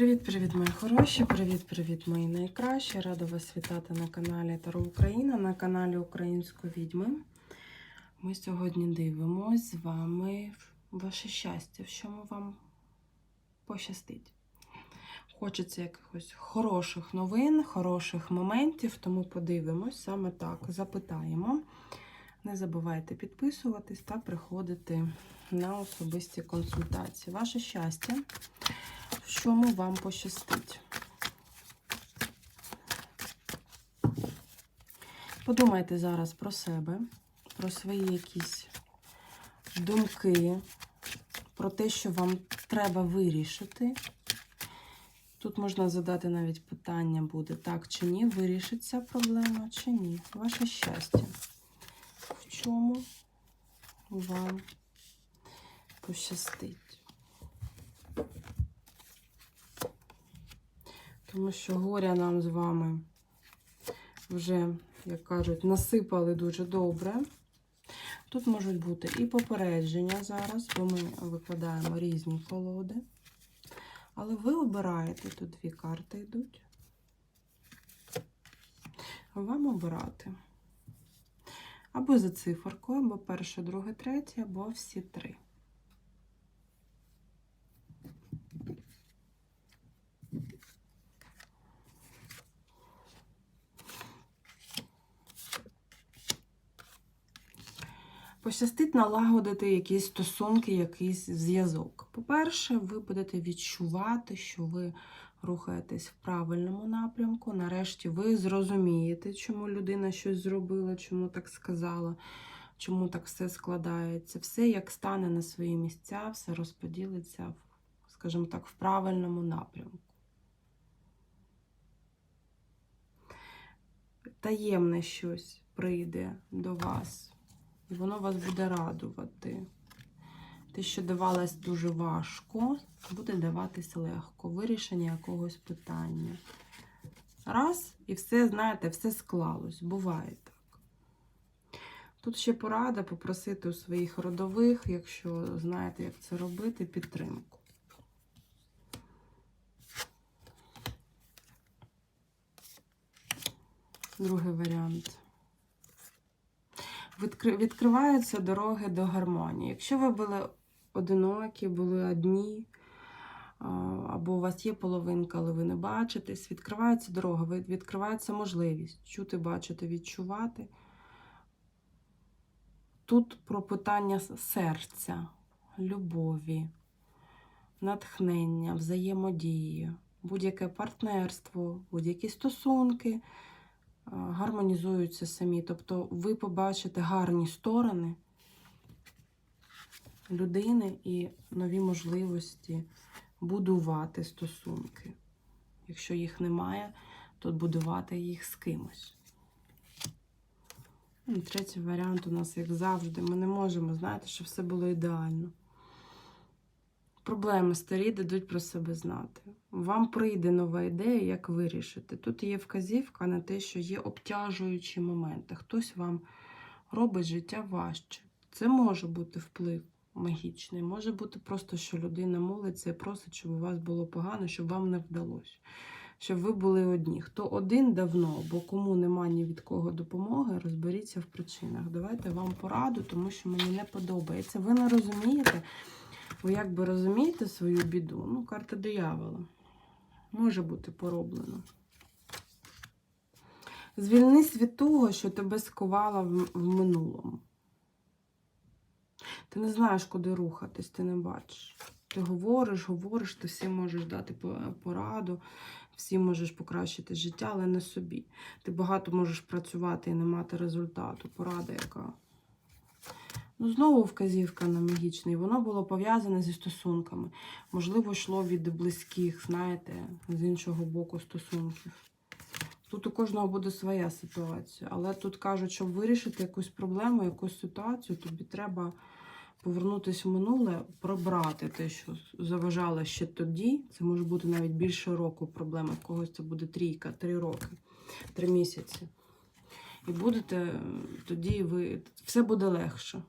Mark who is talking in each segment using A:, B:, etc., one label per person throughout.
A: Привіт-привіт, мої хороші! Привіт-привіт, мої найкращі! Рада вас вітати на каналі Таро Україна, на каналі Української відьми. Ми сьогодні дивимось з вами ваше щастя, в чому вам пощастить. Хочеться якихось хороших новин, хороших моментів, тому подивимось саме так, запитаємо. Не забувайте підписуватись та приходити на особисті консультації. Ваше щастя в чому вам пощастить. Подумайте зараз про себе, про свої якісь думки, про те, що вам треба вирішити. Тут можна задати навіть питання буде, так чи ні, вирішиться проблема чи ні. Ваше щастя. В чому вам пощастить? Тому що горя нам з вами вже, як кажуть, насипали дуже добре. Тут можуть бути і попередження зараз, бо ми викладаємо різні колоди. Але ви обираєте, тут дві карти йдуть. Вам обирати. Або за циферкою, або перше, друге, третє, або всі три. Пощастить налагодити якісь стосунки, якийсь зв'язок. По-перше, ви будете відчувати, що ви рухаєтесь в правильному напрямку. Нарешті ви зрозумієте, чому людина щось зробила, чому так сказала, чому так все складається. Все як стане на свої місця, все розподілиться, скажімо так, в правильному напрямку. Таємне щось прийде до вас. І воно вас буде радувати. Те, що давалось дуже важко, буде даватись легко. Вирішення якогось питання. Раз, і все, знаєте, все склалось. Буває так. Тут ще порада попросити у своїх родових, якщо знаєте, як це робити, підтримку. Другий варіант відкриваються дороги до гармонії. Якщо ви були одинокі, були одні, або у вас є половинка, але ви не бачитесь, відкривається дорога, відкривається можливість чути, бачити, відчувати. Тут про питання серця, любові, натхнення, взаємодії, будь-яке партнерство, будь-які стосунки гармонізуються самі. Тобто ви побачите гарні сторони людини і нові можливості будувати стосунки. Якщо їх немає, то будувати їх з кимось. Третій варіант у нас, як завжди, ми не можемо знаєте, що все було ідеально. Проблеми старі дадуть про себе знати. Вам прийде нова ідея, як вирішити. Тут є вказівка на те, що є обтяжуючі моменти. Хтось вам робить життя важче. Це може бути вплив магічний, може бути просто, що людина молиться і просить, щоб у вас було погано, щоб вам не вдалося. Щоб ви були одні. Хто один давно, бо кому нема ні від кого допомоги, розберіться в причинах. Давайте вам пораду, тому що мені не подобається. Ви не розумієте. Ви якби розумієте свою біду? Ну, карта диявола. Може бути пороблено. Звільнись від того, що тебе скувало в, в минулому. Ти не знаєш, куди рухатись, ти не бачиш. Ти говориш, говориш, ти всім можеш дати пораду, всім можеш покращити життя, але не собі. Ти багато можеш працювати і не мати результату. Порада яка. Ну, знову вказівка на магічний. Воно було пов'язане зі стосунками. Можливо, йшло від близьких, знаєте, з іншого боку стосунків. Тут у кожного буде своя ситуація. Але тут кажуть, щоб вирішити якусь проблему, якусь ситуацію, тобі треба повернутися в минуле, пробрати те, що заважало ще тоді. Це може бути навіть більше року проблема. В когось це буде трійка, три роки, три місяці. І будете тоді ви все буде легше.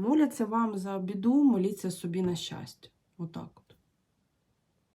A: Моляться вам за біду, моліться собі на щастя. Отак.